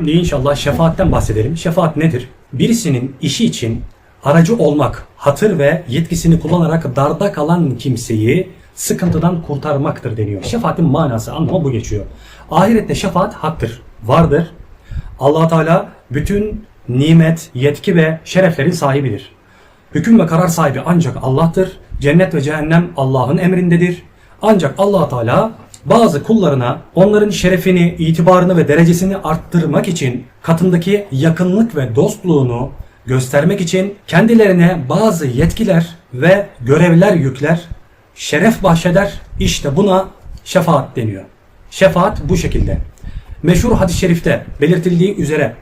Şimdi inşallah şefaatten bahsedelim. Şefaat nedir? Birisinin işi için aracı olmak, hatır ve yetkisini kullanarak darda kalan kimseyi sıkıntıdan kurtarmaktır deniyor. Şefaatin manası, anlamı bu geçiyor. Ahirette şefaat haktır, vardır. allah Teala bütün nimet, yetki ve şereflerin sahibidir. Hüküm ve karar sahibi ancak Allah'tır. Cennet ve cehennem Allah'ın emrindedir. Ancak allah Teala bazı kullarına onların şerefini, itibarını ve derecesini arttırmak için katındaki yakınlık ve dostluğunu göstermek için kendilerine bazı yetkiler ve görevler yükler, şeref bahşeder. İşte buna şefaat deniyor. Şefaat bu şekilde. Meşhur hadis-i şerifte belirtildiği üzere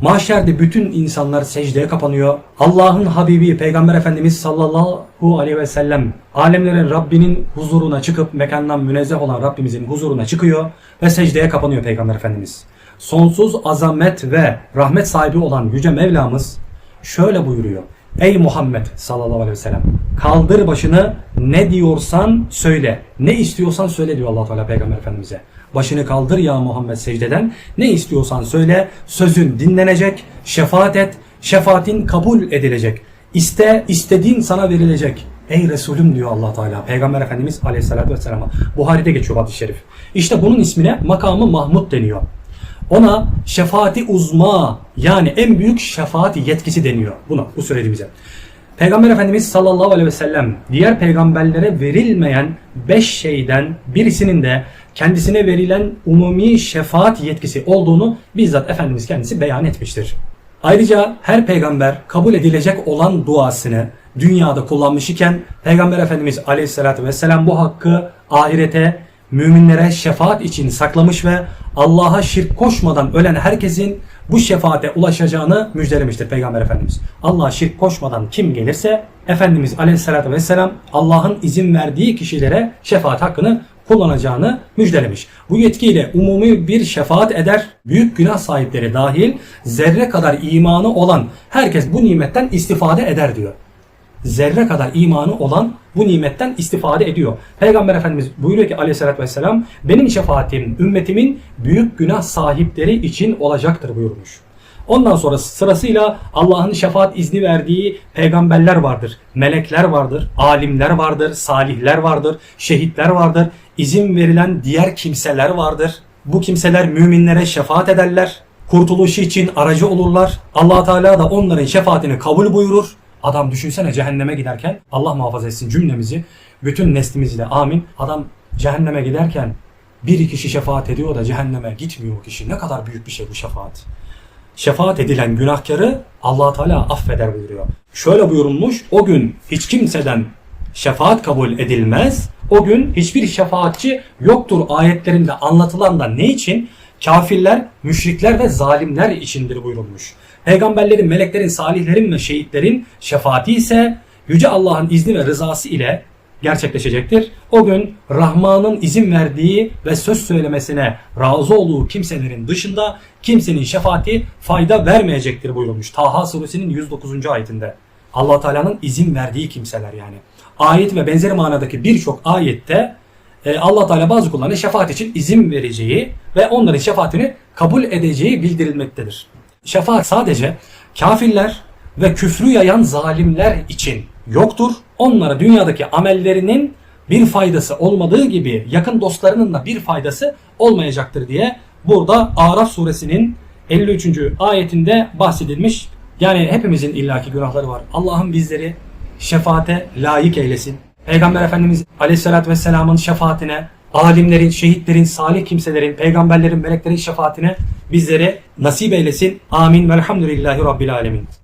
Mahşerde bütün insanlar secdeye kapanıyor. Allah'ın Habibi Peygamber Efendimiz sallallahu aleyhi ve sellem alemlerin Rabbinin huzuruna çıkıp mekandan münezzeh olan Rabbimizin huzuruna çıkıyor ve secdeye kapanıyor Peygamber Efendimiz. Sonsuz azamet ve rahmet sahibi olan Yüce Mevlamız şöyle buyuruyor. Ey Muhammed sallallahu aleyhi ve sellem kaldır başını ne diyorsan söyle. Ne istiyorsan söyle diyor allah Teala Peygamber Efendimiz'e. Başını kaldır ya Muhammed secdeden. Ne istiyorsan söyle. Sözün dinlenecek. Şefaat et. Şefaatin kabul edilecek. İste istediğin sana verilecek. Ey Resulüm diyor allah Teala. Peygamber Efendimiz aleyhissalatü vesselam'a. Buhari'de geçiyor hadis-i şerif. İşte bunun ismine makamı Mahmud deniyor. Ona şefaati uzma yani en büyük şefaat yetkisi deniyor buna bu söylediğimize. Peygamber Efendimiz sallallahu aleyhi ve sellem diğer peygamberlere verilmeyen beş şeyden birisinin de kendisine verilen umumi şefaat yetkisi olduğunu bizzat Efendimiz kendisi beyan etmiştir. Ayrıca her peygamber kabul edilecek olan duasını dünyada kullanmış iken Peygamber Efendimiz aleyhissalatü vesselam bu hakkı ahirete müminlere şefaat için saklamış ve Allah'a şirk koşmadan ölen herkesin bu şefaate ulaşacağını müjdelemiştir Peygamber Efendimiz. Allah'a şirk koşmadan kim gelirse Efendimiz Aleyhisselatü Vesselam Allah'ın izin verdiği kişilere şefaat hakkını kullanacağını müjdelemiş. Bu yetkiyle umumi bir şefaat eder, büyük günah sahipleri dahil zerre kadar imanı olan herkes bu nimetten istifade eder diyor zerre kadar imanı olan bu nimetten istifade ediyor. Peygamber Efendimiz buyuruyor ki aleyhissalatü vesselam benim şefaatim ümmetimin büyük günah sahipleri için olacaktır buyurmuş. Ondan sonra sırasıyla Allah'ın şefaat izni verdiği peygamberler vardır, melekler vardır, alimler vardır, salihler vardır, şehitler vardır, izin verilen diğer kimseler vardır. Bu kimseler müminlere şefaat ederler, kurtuluşu için aracı olurlar. allah Teala da onların şefaatini kabul buyurur. Adam düşünsene cehenneme giderken Allah muhafaza etsin cümlemizi, bütün neslimizi de amin. Adam cehenneme giderken bir kişi şefaat ediyor da cehenneme gitmiyor o kişi. Ne kadar büyük bir şey bu şefaat. Şefaat edilen günahkarı allah Teala affeder buyuruyor. Şöyle buyurulmuş, o gün hiç kimseden şefaat kabul edilmez. O gün hiçbir şefaatçi yoktur ayetlerinde anlatılan da ne için? Kafirler, müşrikler ve zalimler içindir buyurulmuş. Peygamberlerin, meleklerin, salihlerin ve şehitlerin şefaati ise Yüce Allah'ın izni ve rızası ile gerçekleşecektir. O gün Rahman'ın izin verdiği ve söz söylemesine razı olduğu kimselerin dışında kimsenin şefaati fayda vermeyecektir buyurulmuş. Taha suresinin 109. ayetinde. allah Teala'nın izin verdiği kimseler yani. Ayet ve benzeri manadaki birçok ayette e, allah Teala bazı kullarına şefaat için izin vereceği ve onların şefaatini kabul edeceği bildirilmektedir. Şefaat sadece kafirler ve küfrü yayan zalimler için yoktur. Onlara dünyadaki amellerinin bir faydası olmadığı gibi yakın dostlarının da bir faydası olmayacaktır diye burada Araf suresinin 53. ayetinde bahsedilmiş. Yani hepimizin illaki günahları var. Allah'ım bizleri şefaate layık eylesin. Peygamber Efendimiz Aleyhisselatü Vesselam'ın şefaatine, alimlerin, şehitlerin, salih kimselerin, peygamberlerin, meleklerin şefaatine bizleri nasip eylesin. Amin. Velhamdülillahi Rabbil Alemin.